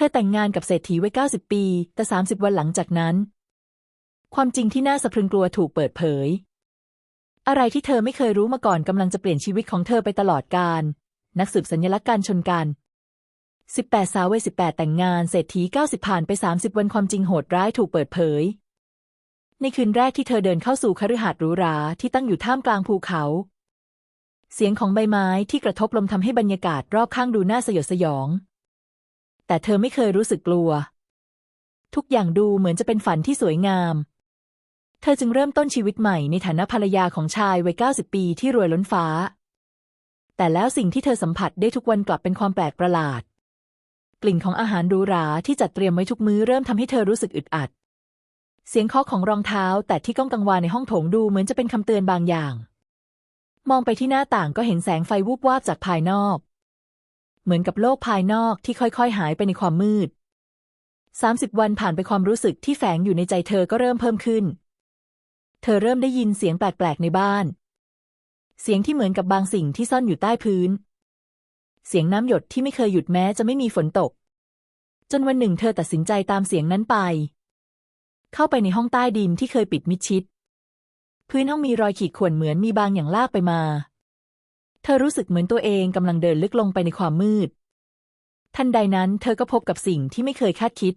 ธอแต่งงานกับเศรษฐีไว้ 90 ปี แต่ 30 วันหลังจากนั้น ความจริงที่น่าสะพรึงกลัวถูกเปิดเผย อะไรที่เธอไม่เคยรู้มาก่อนกำลังจะเปลี่ยนชีวิตของเธอไปตลอดกาลนักสืบสัญลักษณ์การชนกัน 18 สาววัย18 แต่งงานเศรษฐี 90 ผ่านไป 30 วันความจริงโหดร้ายถูกเปิดเผย ในคืนแรกที่เธอเดินเข้าสู่คฤหาสน์หรูหราที่ตั้งอยู่ท่ามกลางภูเขา เสียงของใบไม้ที่กระทบลมทำให้บรรยากาศรอบข้างดูน่าสยดสยอง แต่เธอไม่เคยรู้สึกกลัว ทุกอย่างดูเหมือนจะเป็นฝันที่สวยงาม เธอจึงเริ่มต้นชีวิตใหม่ในฐานะภรรยาของชายวัย 90 ปีที่รวยล้นฟ้า แต่แล้วสิ่งที่เธอสัมผัสได้ทุกวันกลับเป็นความแปลกประหลาด กลิ่นของอาหารหรูหราที่จัดเตรียมไว้ทุกมื้อเริ่มทำให้เธอรู้สึกอึดอัด เสียงเคาะของรองเท้าแต่ที่ก้องกังวานในห้องโถงดูเหมือนจะเป็นคำเตือนบางอย่าง มองไปที่หน้าต่างก็เห็นแสงไฟวูบวาบจากภายนอก เหมือนกับโลกภายนอกที่ค่อยๆ หายไปในความมืด 30 วันผ่านไปความรู้สึกที่แฝงอยู่ในใจเธอก็เริ่มเพิ่มขึ้น เธอเริ่มได้ยินเสียงแปลกๆในบ้าน เสียงที่เหมือนกับบางสิ่งที่ซ่อนอยู่ใต้พื้น เสียงน้ำหยดที่ไม่เคยหยุดแม้จะไม่มีฝนตก จนวันหนึ่งเธอตัดสินใจตามเสียงนั้นไป เข้าไปในห้องใต้ดินที่เคยปิดมิดชิด พื้นห้องมีรอยขีดข่วนเหมือนมีบางอย่างลากไปมา เธอรู้สึกเหมือนตัวเองกำลังเดินลึกลงไปในความมืด ทันใดนั้นเธอก็พบกับสิ่งที่ไม่เคยคาดคิด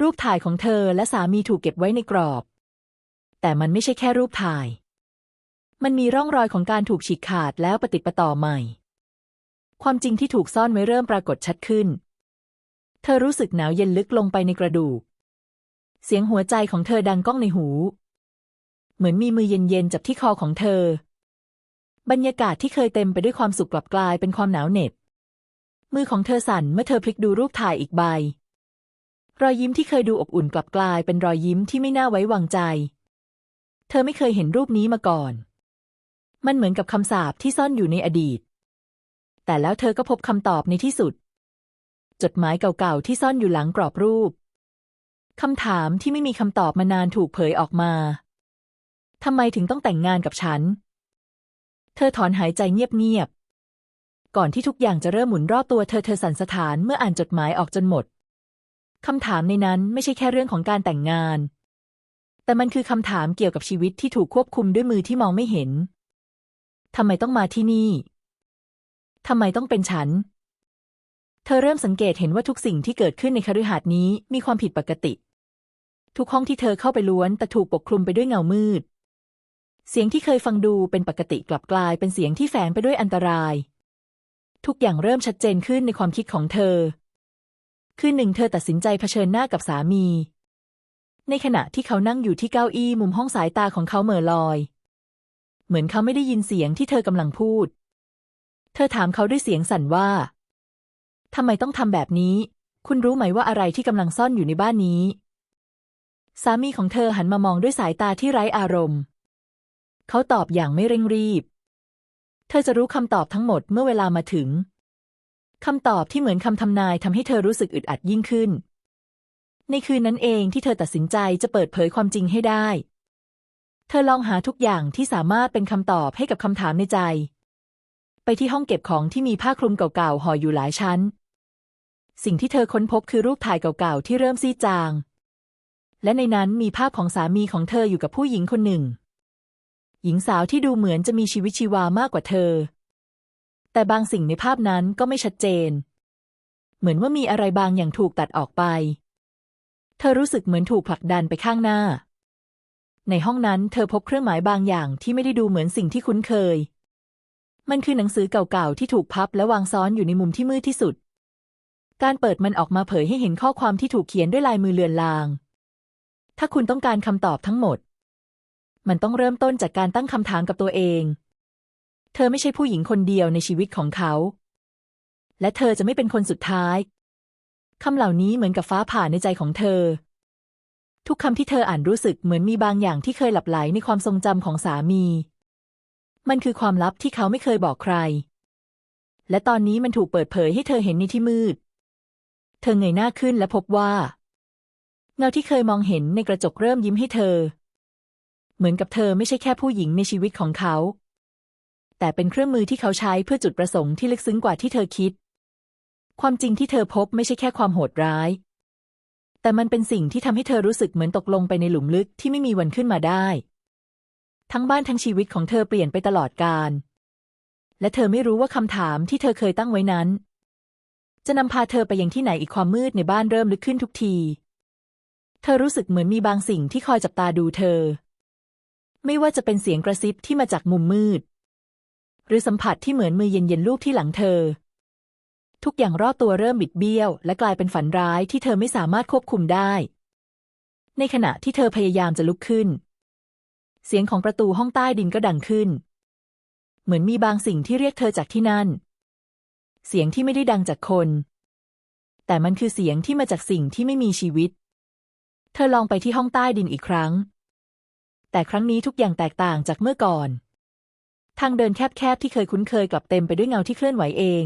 รูปถ่ายของเธอและสามีถูกเก็บไว้ในกรอบ แต่มันไม่ใช่แค่รูปถ่าย มันมีร่องรอยของการถูกฉีกขาดแล้วปฏิดประต่อใหม่ ความจริงที่ถูกซ่อนไว้เริ่มปรากฏชัดขึ้น เธอรู้สึกหนาวเย็นลึกลงไปในกระดูก เสียงหัวใจของเธอดังก้องในหู เหมือนมีมือเย็นๆจับที่คอของเธอ บรรยากาศที่เคยเต็มไปด้วยความสุขกลับกลายเป็นความหนาวเหน็บ มือของเธอสั่นเมื่อเธอพลิกดูรูปถ่ายอีกใบ รอยยิ้มที่เคยดูอบอุ่นกลับกลายเป็นรอยยิ้มที่ไม่น่าไว้วางใจ เธอไม่เคยเห็นรูปนี้มาก่อน มันเหมือนกับคำสาปที่ซ่อนอยู่ในอดีต แต่แล้วเธอก็พบคำตอบในที่สุด จดหมายเก่าๆที่ซ่อนอยู่หลังกรอบรูปคำถามที่ไม่มีคำตอบมานานถูกเผยออกมาทำไมถึงต้องแต่งงานกับฉัน เธอถอนหายใจเงียบๆ ก่อนที่ทุกอย่างจะเริ่มหมุนรอบตัวเธอเธอสั่นสะท้านเมื่ออ่านจดหมายออกจนหมด คำถามในนั้นไม่ใช่แค่เรื่องของการแต่งงาน แต่มันคือคำถามเกี่ยวกับชีวิตที่ถูกควบคุมด้วยมือที่มองไม่เห็น ทำไมต้องมาที่นี่ ทำไมต้องเป็นฉัน เธอเริ่มสังเกตเห็นว่าทุกสิ่งที่เกิดขึ้นในคฤหาสน์นี้มีความผิดปกติ ทุกห้องที่เธอเข้าไปล้วนแต่ถูกปกคลุมไปด้วยเงามืด เสียงที่เคยฟังดูเป็นปกติกลับกลายเป็นเสียงที่แฝงไปด้วยอันตราย ทุกอย่างเริ่มชัดเจนขึ้นในความคิดของเธอ คืนหนึ่งเธอตัดสินใจเผชิญหน้ากับสามี ในขณะที่เขานั่งอยู่ที่เก้าอี้มุมห้องสายตาของเขาเหม่อลอย เหมือนเขาไม่ได้ยินเสียงที่เธอกำลังพูด เธอถามเขาด้วยเสียงสั่นว่าทำไมต้องทำแบบนี้ คุณรู้ไหมว่าอะไรที่กำลังซ่อนอยู่ในบ้านนี้ สามีของเธอหันมามองด้วยสายตาที่ไร้อารมณ์ เขาตอบอย่างไม่เร่งรีบ เธอจะรู้คำตอบทั้งหมดเมื่อเวลามาถึงคำตอบที่เหมือนคำทำนายทำให้เธอรู้สึกอึดอัดยิ่งขึ้น ในคืนนั้นเองที่เธอตัดสินใจจะเปิดเผยความจริงให้ได้ เธอลองหาทุกอย่างที่สามารถเป็นคำตอบให้กับคำถามในใจ ไปที่ห้องเก็บของที่มีผ้าคลุมเก่าๆห่ออยู่หลายชั้น สิ่งที่เธอค้นพบคือรูปถ่ายเก่าๆที่เริ่มซีดจาง และในนั้นมีภาพของสามีของเธออยู่กับผู้หญิงคนหนึ่ง หญิงสาวที่ดูเหมือนจะมีชีวิตชีวามากกว่าเธอ แต่บางสิ่งในภาพนั้นก็ไม่ชัดเจน เหมือนว่ามีอะไรบางอย่างถูกตัดออกไป เธอรู้สึกเหมือนถูกผลักดันไปข้างหน้า ในห้องนั้นเธอพบเครื่องหมายบางอย่างที่ไม่ได้ดูเหมือนสิ่งที่คุ้นเคย มันคือหนังสือเก่าๆที่ถูกพับและวางซ้อนอยู่ในมุมที่มืดที่สุด การเปิดมันออกมาเผยให้เห็นข้อความที่ถูกเขียนด้วยลายมือเลือนลาง ถ้าคุณต้องการคำตอบทั้งหมด มันต้องเริ่มต้นจากการตั้งคำถามกับตัวเอง เธอไม่ใช่ผู้หญิงคนเดียวในชีวิตของเขา และเธอจะไม่เป็นคนสุดท้ายคำเหล่านี้เหมือนกับฟ้าผ่าในใจของเธอ ทุกคำที่เธออ่านรู้สึกเหมือนมีบางอย่างที่เคยหลับไหลในความทรงจำของสามี มันคือความลับที่เขาไม่เคยบอกใคร และตอนนี้มันถูกเปิดเผยให้เธอเห็นในที่มืด เธอเงยหน้าขึ้นและพบว่า เงาที่เคยมองเห็นในกระจกเริ่มยิ้มให้เธอ เหมือนกับเธอไม่ใช่แค่ผู้หญิงในชีวิตของเขา แต่เป็นเครื่องมือที่เขาใช้เพื่อจุดประสงค์ที่ลึกซึ้งกว่าที่เธอคิด ความจริงที่เธอพบไม่ใช่แค่ความโหดร้าย แต่มันเป็นสิ่งที่ทำให้เธอรู้สึกเหมือนตกลงไปในหลุมลึกที่ไม่มีวันขึ้นมาได้ ทั้งบ้านทั้งชีวิตของเธอเปลี่ยนไปตลอดกาลและเธอไม่รู้ว่าคำถามที่เธอเคยตั้งไว้นั้น จะนำพาเธอไปยังที่ไหนอีกความมืดในบ้านเริ่มลึกขึ้นทุกที เธอรู้สึกเหมือนมีบางสิ่งที่คอยจับตาดูเธอ ไม่ว่าจะเป็นเสียงกระซิบที่มาจากมุมมืด หรือสัมผัสที่เหมือนมือเย็นๆลูบที่หลังเธอ ทุกอย่างรอบตัวเริ่มบิดเบี้ยว และกลายเป็นฝันร้ายที่เธอไม่สามารถควบคุมได้ ในขณะที่เธอพยายามจะลุกขึ้น เสียงของประตูห้องใต้ดินก็ดังขึ้น เหมือนมีบางสิ่งที่เรียกเธอจากที่นั่น เสียงที่ไม่ได้ดังจากคน แต่มันคือเสียงที่มาจากสิ่งที่ไม่มีชีวิต เธอลองไปที่ห้องใต้ดินอีกครั้ง แต่ครั้งนี้ทุกอย่างแตกต่างจากเมื่อก่อน ทางเดินแคบๆที่เคยคุ้นเคยกลับเต็มไปด้วยเงาที่เคลื่อนไหวเอง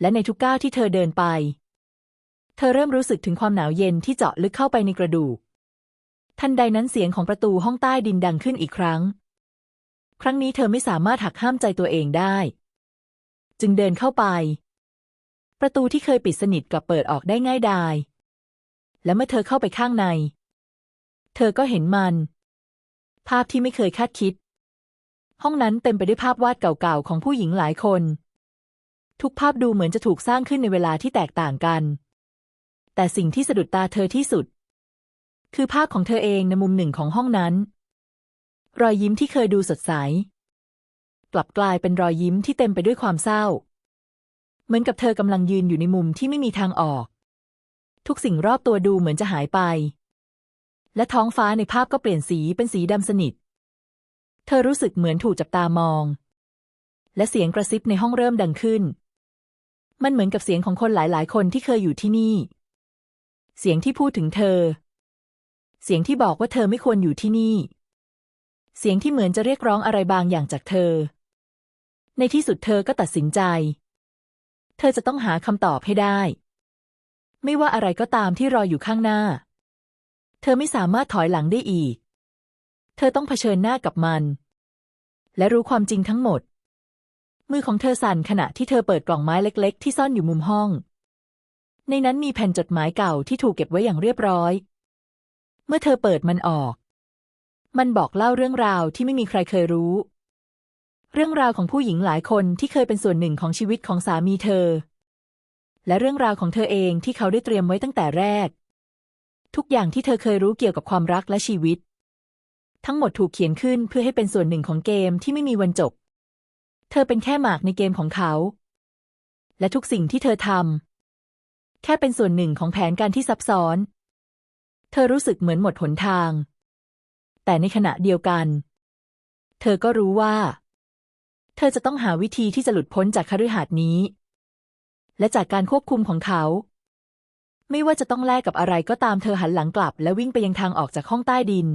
และในทุกก้าวที่เธอเดินไป เธอเริ่มรู้สึกถึงความหนาวเย็นที่เจาะลึกเข้าไปในกระดูก ทันใดนั้นเสียงของประตูห้องใต้ดินดังขึ้นอีกครั้ง ครั้งนี้เธอไม่สามารถหักห้ามใจตัวเองได้ จึงเดินเข้าไป ประตูที่เคยปิดสนิทกลับเปิดออกได้ง่ายดายและเมื่อเธอเข้าไปข้างใน เธอก็เห็นมัน ภาพที่ไม่เคยคาดคิด ห้องนั้นเต็มไปด้วยภาพวาดเก่าๆของผู้หญิงหลายคน ทุกภาพดูเหมือนจะถูกสร้างขึ้นในเวลาที่แตกต่างกัน แต่สิ่งที่สะดุดตาเธอที่สุด คือภาพของเธอเองในมุมหนึ่งของห้องนั้น รอยยิ้มที่เคยดูสดใส กลับกลายเป็นรอยยิ้มที่เต็มไปด้วยความเศร้า เหมือนกับเธอกำลังยืนอยู่ในมุมที่ไม่มีทางออก ทุกสิ่งรอบตัวดูเหมือนจะหายไป และท้องฟ้าในภาพก็เปลี่ยนสีเป็นสีดำสนิท เธอรู้สึกเหมือนถูกจับตามอง และเสียงกระซิบในห้องเริ่มดังขึ้น มันเหมือนกับเสียงของคนหลายๆ คนที่เคยอยู่ที่นี่ เสียงที่พูดถึงเธอ เสียงที่บอกว่าเธอไม่ควรอยู่ที่นี่ เสียงที่เหมือนจะเรียกร้องอะไรบางอย่างจากเธอ ในที่สุดเธอก็ตัดสินใจ เธอจะต้องหาคำตอบให้ได้ ไม่ว่าอะไรก็ตามที่รออยู่ข้างหน้า เธอไม่สามารถถอยหลังได้อีก เธอต้องเผชิญหน้ากับมัน และรู้ความจริงทั้งหมด มือของเธอสั่นขณะที่เธอเปิดกล่องไม้เล็ก ๆ ที่ซ่อนอยู่มุมห้อง ในนั้นมีแผ่นจดหมายเก่าที่ถูกเก็บไว้อย่างเรียบร้อย เมื่อเธอเปิดมันออก มันบอกเล่าเรื่องราวที่ไม่มีใครเคยรู้ เรื่องราวของผู้หญิงหลายคนที่เคยเป็นส่วนหนึ่งของชีวิตของสามีเธอ และเรื่องราวของเธอเองที่เขาได้เตรียมไว้ตั้งแต่แรก ทุกอย่างที่เธอเคยรู้เกี่ยวกับความรักและชีวิต ทั้งหมดถูกเขียนขึ้นเพื่อให้เป็นส่วนหนึ่งของเกมที่ไม่มีวันจบ เธอเป็นแค่หมากในเกมของเขา และทุกสิ่งที่เธอทำแค่เป็นส่วนหนึ่งของแผนการที่ซับซ้อน เธอรู้สึกเหมือนหมดหนทาง แต่ในขณะเดียวกัน เธอก็รู้ว่า เธอจะต้องหาวิธีที่จะหลุดพ้นจากคฤหาสน์นี้ และจากการควบคุมของเขา ไม่ว่าจะต้องแลกกับอะไรก็ตามเธอหันหลังกลับ และวิ่งไปยังทางออกจากห้องใต้ดิน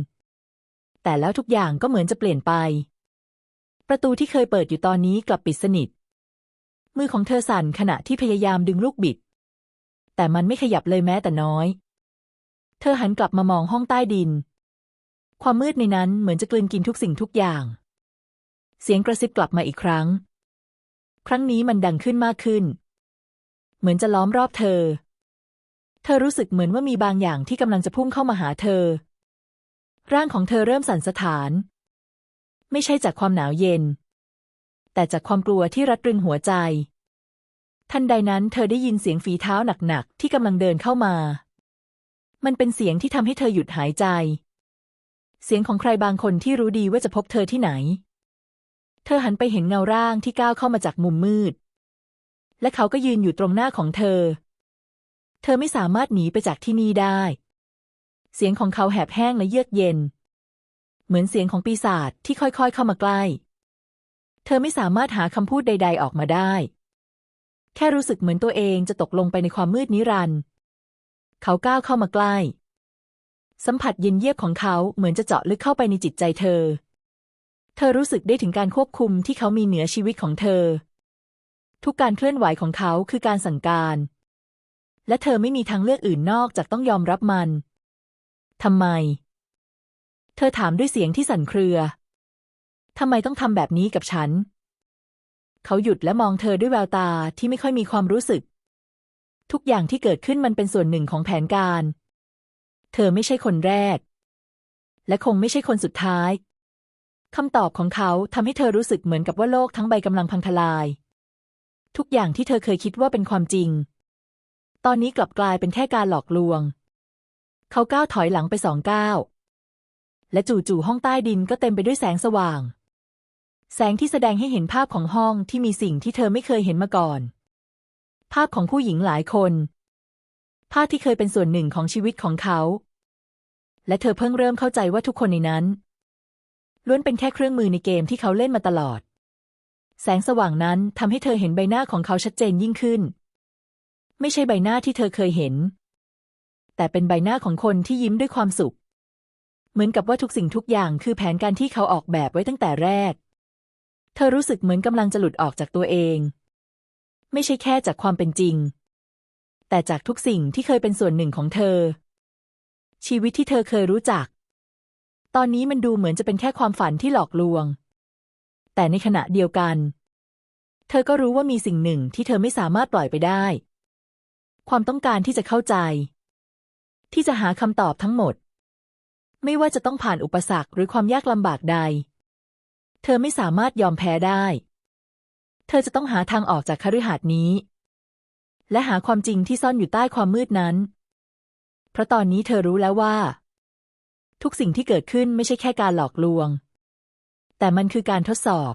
แต่แล้วทุกอย่างก็เหมือนจะเปลี่ยนไป ประตูที่เคยเปิดอยู่ตอนนี้กลับปิดสนิท มือของเธอสั่นขณะที่พยายามดึงลูกบิด แต่มันไม่ขยับเลยแม้แต่น้อย เธอหันกลับมามองห้องใต้ดิน ความมืดในนั้นเหมือนจะกลืนกินทุกสิ่งทุกอย่าง เสียงกระซิบกลับมาอีกครั้ง ครั้งนี้มันดังขึ้นมากขึ้น เหมือนจะล้อมรอบเธอ เธอรู้สึกเหมือนว่ามีบางอย่างที่กำลังจะพุ่งเข้ามาหาเธอ ร่างของเธอเริ่มสั่นสะท้าน ไม่ใช่จากความหนาวเย็น แต่จากความกลัวที่รัดรึงหัวใจ ทันใดนั้นเธอได้ยินเสียงฝีเท้าหนักๆที่กำลังเดินเข้ามา มันเป็นเสียงที่ทำให้เธอหยุดหายใจ เสียงของใครบางคนที่รู้ดีว่าจะพบเธอที่ไหน เธอหันไปเห็นเงาร่างที่ก้าวเข้ามาจากมุมมืด และเขาก็ยืนอยู่ตรงหน้าของเธอ เธอไม่สามารถหนีไปจากที่นี่ได้ เสียงของเขาแหบแห้งและเยือกเย็น เหมือนเสียงของปีศาจที่ค่อยๆ เข้ามาใกล้ เธอไม่สามารถหาคำพูดใด ๆ ออกมาได้ แค่รู้สึกเหมือนตัวเองจะตกลงไปในความมืดนิรันดร์เขาก้าวเข้ามาใกล้ สัมผัสเย็นเยียบของเขาเหมือนจะเจาะลึกเข้าไปในจิตใจเธอ เธอรู้สึกได้ถึงการควบคุมที่เขามีเหนือชีวิตของเธอ ทุกการเคลื่อนไหวของเขาคือการสั่งการ และเธอไม่มีทางเลือกอื่นนอกจากต้องยอมรับมัน ทำไม เธอถามด้วยเสียงที่สั่นเครือ ทำไมต้องทำแบบนี้กับฉัน เขาหยุดและมองเธอด้วยแววตาที่ไม่ค่อยมีความรู้สึก ทุกอย่างที่เกิดขึ้นมันเป็นส่วนหนึ่งของแผนการ เธอไม่ใช่คนแรก และคงไม่ใช่คนสุดท้ายคำตอบของเขาทำให้เธอรู้สึกเหมือนกับว่าโลกทั้งใบกำลังพังทลาย ทุกอย่างที่เธอเคยคิดว่าเป็นความจริง ตอนนี้กลับกลายเป็นแค่การหลอกลวง เขาก้าวถอยหลังไปสองก้าว และจู่ๆห้องใต้ดินก็เต็มไปด้วยแสงสว่าง แสงที่แสดงให้เห็นภาพของห้องที่มีสิ่งที่เธอไม่เคยเห็นมาก่อน ภาพของผู้หญิงหลายคน ภาพที่เคยเป็นส่วนหนึ่งของชีวิตของเขา และเธอเพิ่งเริ่มเข้าใจว่าทุกคนในนั้น ล้วนเป็นแค่เครื่องมือในเกมที่เขาเล่นมาตลอด แสงสว่างนั้นทำให้เธอเห็นใบหน้าของเขาชัดเจนยิ่งขึ้น ไม่ใช่ใบหน้าที่เธอเคยเห็น แต่เป็นใบหน้าของคนที่ยิ้มด้วยความสุข เหมือนกับว่าทุกสิ่งทุกอย่างคือแผนการที่เขาออกแบบไว้ตั้งแต่แรก เธอรู้สึกเหมือนกำลังจะหลุดออกจากตัวเอง ไม่ใช่แค่จากความเป็นจริง แต่จากทุกสิ่งที่เคยเป็นส่วนหนึ่งของเธอ ชีวิตที่เธอเคยรู้จัก ตอนนี้มันดูเหมือนจะเป็นแค่ความฝันที่หลอกลวง แต่ในขณะเดียวกัน เธอก็รู้ว่ามีสิ่งหนึ่งที่เธอไม่สามารถปล่อยไปได้ ความต้องการที่จะเข้าใจ ที่จะหาคำตอบทั้งหมด ไม่ว่าจะต้องผ่านอุปสรรคหรือความยากลำบากใด เธอไม่สามารถยอมแพ้ได้ เธอจะต้องหาทางออกจากคฤหาสน์นี้ และหาความจริงที่ซ่อนอยู่ใต้ความมืดนั้น เพราะตอนนี้เธอรู้แล้วว่า ทุกสิ่งที่เกิดขึ้นไม่ใช่แค่การหลอกลวง แต่มันคือการทดสอบ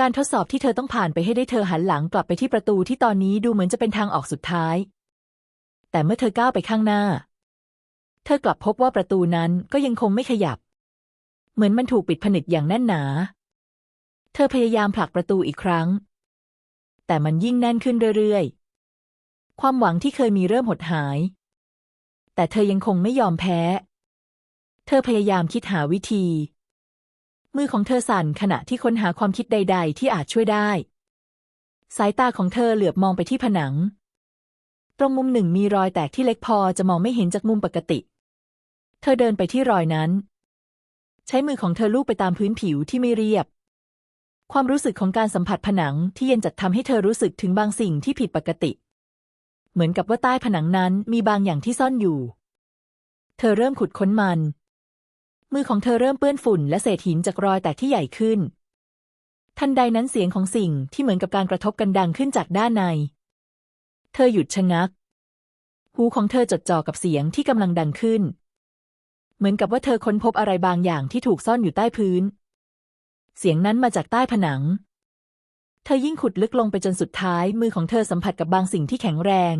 การทดสอบที่เธอต้องผ่านไปให้ได้เธอหันหลังกลับไปที่ประตูที่ตอนนี้ดูเหมือนจะเป็นทางออกสุดท้าย แต่เมื่อเธอก้าวไปข้างหน้า เธอกลับพบว่าประตูนั้นก็ยังคงไม่ขยับ เหมือนมันถูกปิดผนึกอย่างแน่นหนา เธอพยายามผลักประตูอีกครั้ง แต่มันยิ่งแน่นขึ้นเรื่อยๆ ความหวังที่เคยมีเริ่มหดหาย แต่เธอยังคงไม่ยอมแพ้ เธอพยายามคิดหาวิธี มือของเธอสั่นขณะที่ค้นหาความคิดใด ๆ ที่อาจช่วยได้ สายตาของเธอเหลือบมองไปที่ผนัง ตรงมุมหนึ่งมีรอยแตกที่เล็กพอจะมองไม่เห็นจากมุมปกติ เธอเดินไปที่รอยนั้น ใช้มือของเธอลูบไปตามพื้นผิวที่ไม่เรียบ ความรู้สึกของการสัมผัสผนังที่เย็นจัดทำให้เธอรู้สึกถึงบางสิ่งที่ผิดปกติ เหมือนกับว่าใต้ผนังนั้นมีบางอย่างที่ซ่อนอยู่ เธอเริ่มขุดค้นมัน มือของเธอเริ่มเปื้อนฝุ่นและเศษหินจากรอยแตกที่ใหญ่ขึ้น ทันใดนั้นเสียงของสิ่งที่เหมือนกับการกระทบกันดังขึ้นจากด้านใน เธอหยุดชะงัก หูของเธอจดจ่อกับเสียงที่กำลังดังขึ้น เหมือนกับว่าเธอค้นพบอะไรบางอย่างที่ถูกซ่อนอยู่ใต้พื้น เสียงนั้นมาจากใต้ผนัง เธอยิ่งขุดลึกลงไปจนสุดท้าย มือของเธอสัมผัสกับบางสิ่งที่แข็งแรง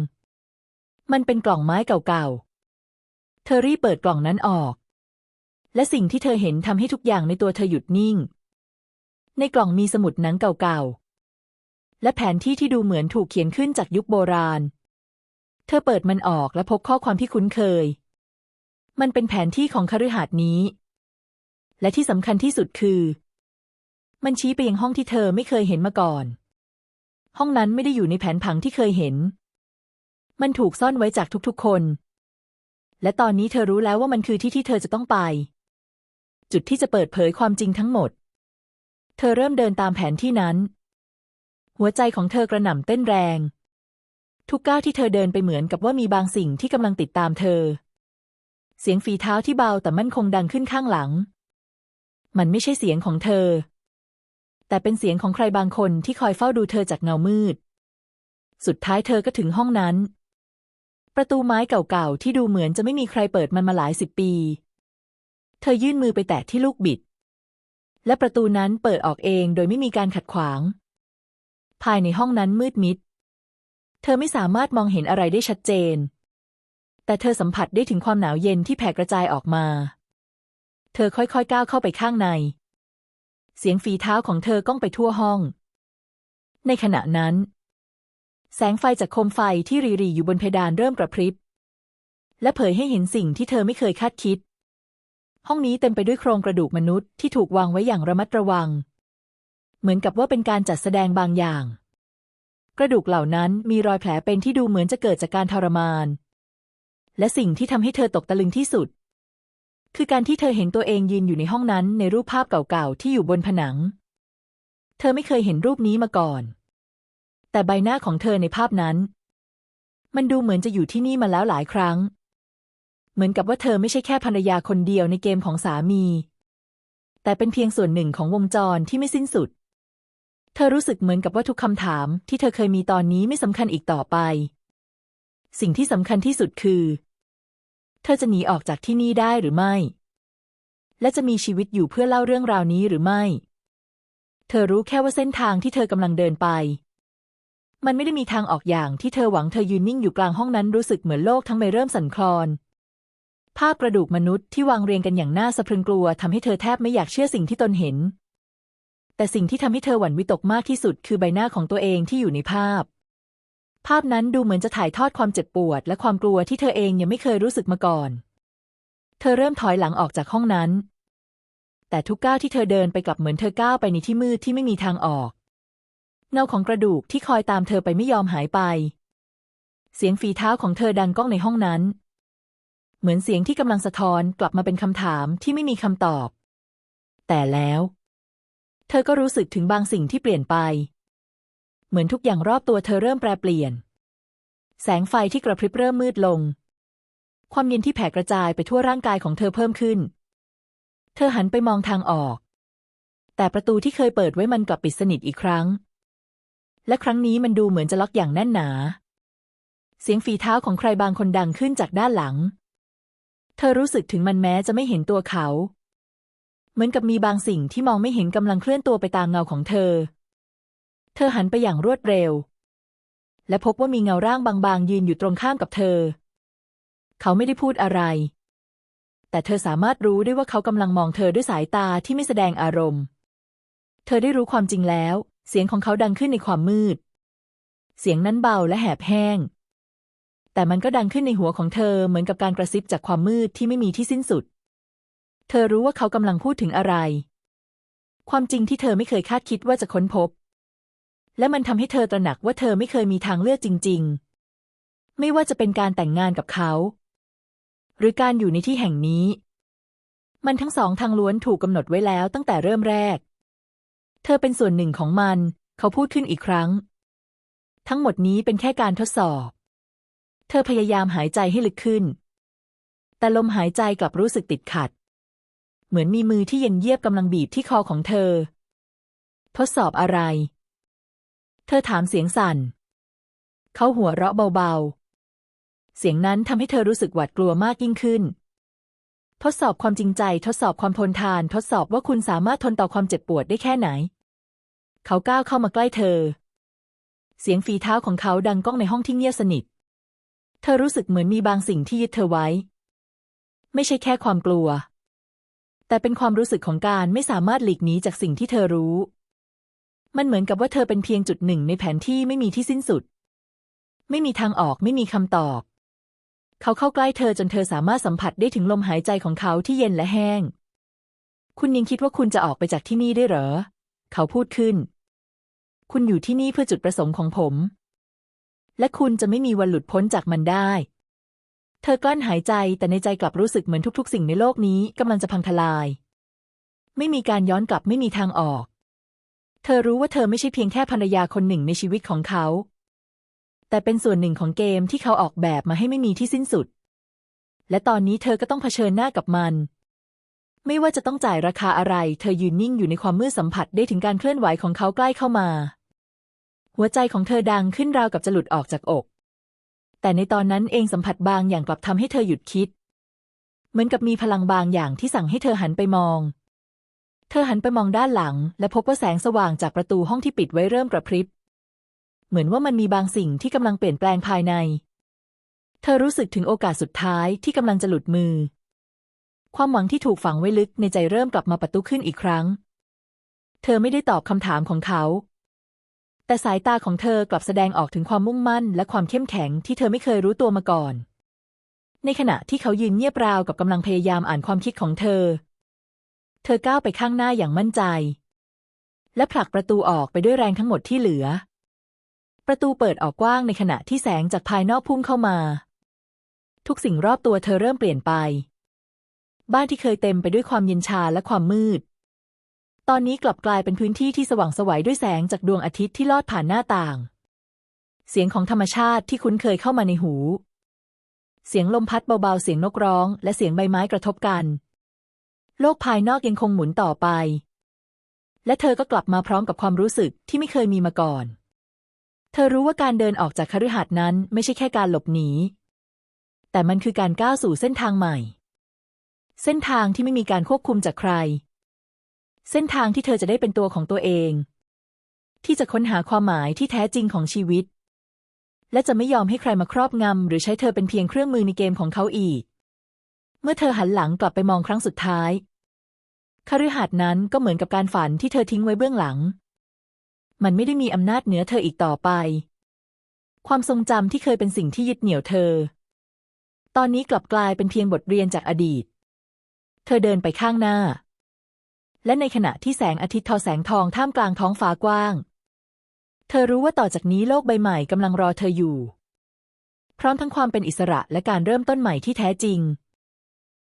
มันเป็นกล่องไม้เก่าๆ เธอรีบเปิดกล่องนั้นออก และสิ่งที่เธอเห็นทำให้ทุกอย่างในตัวเธอหยุดนิ่ง ในกล่องมีสมุดหนังเก่าๆ และแผนที่ที่ดูเหมือนถูกเขียนขึ้นจากยุคโบราณ เธอเปิดมันออกและพบข้อความที่คุ้นเคย มันเป็นแผนที่ของคฤหาสน์นี้ และที่สำคัญที่สุดคือ มันชี้ไปยังห้องที่เธอไม่เคยเห็นมาก่อน ห้องนั้นไม่ได้อยู่ในแผนผังที่เคยเห็น มันถูกซ่อนไว้จากทุกๆคนและตอนนี้เธอรู้แล้วว่ามันคือที่ที่เธอจะต้องไป จุดที่จะเปิดเผยความจริงทั้งหมด เธอเริ่มเดินตามแผนที่นั้น หัวใจของเธอกระหน่ำเต้นแรง ทุกก้าวที่เธอเดินไปเหมือนกับว่ามีบางสิ่งที่กำลังติดตามเธอ เสียงฝีเท้าที่เบาแต่มั่นคงดังขึ้นข้างหลัง มันไม่ใช่เสียงของเธอ แต่เป็นเสียงของใครบางคนที่คอยเฝ้าดูเธอจากเงามืด สุดท้ายเธอก็ถึงห้องนั้นประตูไม้เก่าๆ ที่ดูเหมือนจะไม่มีใครเปิดมันมาหลายสิบปี เธอยื่นมือไปแตะที่ลูกบิด และประตูนั้นเปิดออกเองโดยไม่มีการขัดขวาง ภายในห้องนั้นมืดมิด เธอไม่สามารถมองเห็นอะไรได้ชัดเจน แต่เธอสัมผัสได้ถึงความหนาวเย็นที่แผ่กระจายออกมา เธอค่อยๆก้าวเข้าไปข้างใน เสียงฝีเท้าของเธอก้องไปทั่วห้อง ในขณะนั้น แสงไฟจากโคมไฟที่รีรีอยู่บนเพดานเริ่มกระพริบและเผยให้เห็นสิ่งที่เธอไม่เคยคาดคิด ห้องนี้เต็มไปด้วยโครงกระดูกมนุษย์ที่ถูกวางไว้อย่างระมัดระวัง เหมือนกับว่าเป็นการจัดแสดงบางอย่าง กระดูกเหล่านั้นมีรอยแผลเป็นที่ดูเหมือนจะเกิดจากการทรมาน และสิ่งที่ทำให้เธอตกตะลึงที่สุด คือการที่เธอเห็นตัวเองยืนอยู่ในห้องนั้นในรูปภาพเก่าๆที่อยู่บนผนัง เธอไม่เคยเห็นรูปนี้มาก่อน แต่ใบหน้าของเธอในภาพนั้น มันดูเหมือนจะอยู่ที่นี่มาแล้วหลายครั้ง เหมือนกับว่าเธอไม่ใช่แค่ภรรยาคนเดียวในเกมของสามี แต่เป็นเพียงส่วนหนึ่งของวงจรที่ไม่สิ้นสุด เธอรู้สึกเหมือนกับว่าทุกคำถามที่เธอเคยมีตอนนี้ไม่สำคัญอีกต่อไป สิ่งที่สำคัญที่สุดคือ เธอจะหนีออกจากที่นี่ได้หรือไม่ และจะมีชีวิตอยู่เพื่อเล่าเรื่องราวนี้หรือไม่ เธอรู้แค่ว่าเส้นทางที่เธอกำลังเดินไปมันไม่ได้มีทางออกอย่างที่เธอหวังเธอยืนนิ่งอยู่กลางห้องนั้นรู้สึกเหมือนโลกทั้งใบเริ่มสั่นคลอน ภาพกระดูกมนุษย์ที่วางเรียงกันอย่างน่าสะพรึงกลัวทำให้เธอแทบไม่อยากเชื่อสิ่งที่ตนเห็น แต่สิ่งที่ทำให้เธอหวั่นวิตกมากที่สุดคือใบหน้าของตัวเองที่อยู่ในภาพ ภาพนั้นดูเหมือนจะถ่ายทอดความเจ็บปวด และความกลัวที่เธอเองยังไม่เคยรู้สึกมาก่อน เธอเริ่มถอยหลังออกจากห้องนั้น แต่ทุกก้าวที่เธอเดินไปกลับเหมือนเธอก้าวไปในที่มืดที่ไม่มีทางออก เงาของกระดูกที่คอยตามเธอไปไม่ยอมหายไป เสียงฝีเท้าของเธอดังก้องในห้องนั้น เหมือนเสียงที่กำลังสะท้อนกลับมาเป็นคำถามที่ไม่มีคำตอบ แต่แล้ว เธอก็รู้สึกถึงบางสิ่งที่เปลี่ยนไป เหมือนทุกอย่างรอบตัวเธอเริ่มแปรเปลี่ยน แสงไฟที่กระพริบเริ่มมืดลง ความเย็นที่แผ่กระจายไปทั่วร่างกายของเธอเพิ่มขึ้น เธอหันไปมองทางออก แต่ประตูที่เคยเปิดไว้มันกลับปิดสนิทอีกครั้ง และครั้งนี้มันดูเหมือนจะล็อกอย่างแน่นหนา เสียงฝีเท้าของใครบางคนดังขึ้นจากด้านหลัง เธอรู้สึกถึงมันแม้จะไม่เห็นตัวเขา เหมือนกับมีบางสิ่งที่มองไม่เห็นกำลังเคลื่อนตัวไปตามเงาของเธอ เธอหันไปอย่างรวดเร็ว และพบว่ามีเงาร่างบางๆ ยืนอยู่ตรงข้ามกับเธอ เขาไม่ได้พูดอะไร แต่เธอสามารถรู้ได้ว่าเขากำลังมองเธอด้วยสายตาที่ไม่แสดงอารมณ์ เธอได้รู้ความจริงแล้ว เสียงของเขาดังขึ้นในความมืด เสียงนั้นเบาและแหบแห้ง แต่มันก็ดังขึ้นในหัวของเธอเหมือนกับการกระซิบจากความมืดที่ไม่มีที่สิ้นสุด เธอรู้ว่าเขากำลังพูดถึงอะไร ความจริงที่เธอไม่เคยคาดคิดว่าจะค้นพบ และมันทำให้เธอตระหนักว่าเธอไม่เคยมีทางเลือกจริง ๆ ไม่ว่าจะเป็นการแต่งงานกับเขา หรือการอยู่ในที่แห่งนี้ มันทั้งสองทางล้วนถูกกำหนดไว้แล้วตั้งแต่เริ่มแรก เธอเป็นส่วนหนึ่งของมัน เขาพูดขึ้นอีกครั้ง ทั้งหมดนี้เป็นแค่การทดสอบ เธอพยายามหายใจให้ลึกขึ้น แต่ลมหายใจกลับรู้สึกติดขัด เหมือนมีมือที่เย็นเยียบกำลังบีบที่คอของเธอ ทดสอบอะไร เธอถามเสียงสั่น เขาหัวเราะเบาๆ เสียงนั้นทำให้เธอรู้สึกหวาดกลัวมากยิ่งขึ้น ทดสอบความจริงใจ ทดสอบความทนทาน ทดสอบว่าคุณสามารถทนต่อความเจ็บปวดได้แค่ไหน เขาก้าวเข้ามาใกล้เธอ เสียงฝีเท้าของเขาดังก้องในห้องที่เงียบสนิท เธอรู้สึกเหมือนมีบางสิ่งที่ยึดเธอไว้ ไม่ใช่แค่ความกลัว แต่เป็นความรู้สึกของการไม่สามารถหลีกหนีจากสิ่งที่เธอรู้ มันเหมือนกับว่าเธอเป็นเพียงจุดหนึ่งในแผนที่ไม่มีที่สิ้นสุด ไม่มีทางออกไม่มีคำตอบ เขาเข้าใกล้เธอจนเธอสามารถสัมผัสได้ถึงลมหายใจของเขาที่เย็นและแห้ง คุณยังคิดว่าคุณจะออกไปจากที่นี่ได้เหรอ เขาพูดขึ้น คุณอยู่ที่นี่เพื่อจุดประสงค์ของผม และคุณจะไม่มีวันหลุดพ้นจากมันได้ เธอกลั้นหายใจแต่ในใจกลับรู้สึกเหมือนทุกๆ สิ่งในโลกนี้กำลังจะพังทลาย ไม่มีการย้อนกลับไม่มีทางออก เธอรู้ว่าเธอไม่ใช่เพียงแค่ภรรยาคนหนึ่งในชีวิตของเขา แต่เป็นส่วนหนึ่งของเกมที่เขาออกแบบมาให้ไม่มีที่สิ้นสุด และตอนนี้เธอก็ต้องเผชิญหน้ากับมันไม่ว่าจะต้องจ่ายราคาอะไร เธอยืนนิ่งอยู่ในความมืดสัมผัสได้ถึงการเคลื่อนไหวของเขาใกล้เข้ามา หัวใจของเธอดังขึ้นราวกับจะหลุดออกจากอก แต่ในตอนนั้นเองสัมผัสบางอย่างกลับทำให้เธอหยุดคิด เหมือนกับมีพลังบางอย่างที่สั่งให้เธอหันไปมอง เธอหันไปมองด้านหลัง และพบว่าแสงสว่างจากประตูห้องที่ปิดไว้เริ่มกระพริบ เหมือนว่ามันมีบางสิ่งที่กำลังเปลี่ยนแปลงภายใน เธอรู้สึกถึงโอกาสสุดท้ายที่กำลังจะหลุดมือ ความหวังที่ถูกฝังไว้ลึกในใจเริ่มกลับมาประตูขึ้นอีกครั้ง เธอไม่ได้ตอบคำถามของเขา แต่สายตาของเธอกลับแสดงออกถึงความมุ่งมั่น และความเข้มแข็งที่เธอไม่เคยรู้ตัวมาก่อน ในขณะที่เขายืนเงียบราวกับกำลังพยายามอ่านความคิดของเธอ เธอก้าวไปข้างหน้าอย่างมั่นใจ และผลักประตูออกไปด้วยแรงทั้งหมดที่เหลือ ประตูเปิดออกกว้างในขณะที่แสงจากภายนอกพุ่งเข้ามา ทุกสิ่งรอบตัวเธอเริ่มเปลี่ยนไป บ้านที่เคยเต็มไปด้วยความเย็นชาและความมืด ตอนนี้กลับกลายเป็นพื้นที่ที่สว่างสวัยด้วยแสงจากดวงอาทิตย์ที่ลอดผ่านหน้าต่าง เสียงของธรรมชาติที่คุ้นเคยเข้ามาในหู เสียงลมพัดเบาๆ เสียงนกร้อง และเสียงใบไม้กระทบกัน โลกภายนอกยังคงหมุนต่อไป และเธอก็กลับมาพร้อมกับความรู้สึกที่ไม่เคยมีมาก่อน เธอรู้ว่าการเดินออกจากคฤหาสน์นั้นไม่ใช่แค่การหลบหนี แต่มันคือการก้าวสู่เส้นทางใหม่ เส้นทางที่ไม่มีการควบคุมจากใคร เส้นทางที่เธอจะได้เป็นตัวของตัวเอง ที่จะค้นหาความหมายที่แท้จริงของชีวิต และจะไม่ยอมให้ใครมาครอบงำหรือใช้เธอเป็นเพียงเครื่องมือในเกมของเขาอีก เมื่อเธอหันหลังกลับไปมองครั้งสุดท้ายคฤหาสน์นั้นก็เหมือนกับการฝันที่เธอทิ้งไว้เบื้องหลัง มันไม่ได้มีอำนาจเหนือเธออีกต่อไป ความทรงจำที่เคยเป็นสิ่งที่ยึดเหนี่ยวเธอ ตอนนี้กลับกลายเป็นเพียงบทเรียนจากอดีต เธอเดินไปข้างหน้า และในขณะที่แสงอาทิตย์ทอแสงทองท่ามกลางท้องฟ้ากว้าง เธอรู้ว่าต่อจากนี้โลกใบใหม่กำลังรอเธออยู่ พร้อมทั้งความเป็นอิสระและการเริ่มต้นใหม่ที่แท้จริง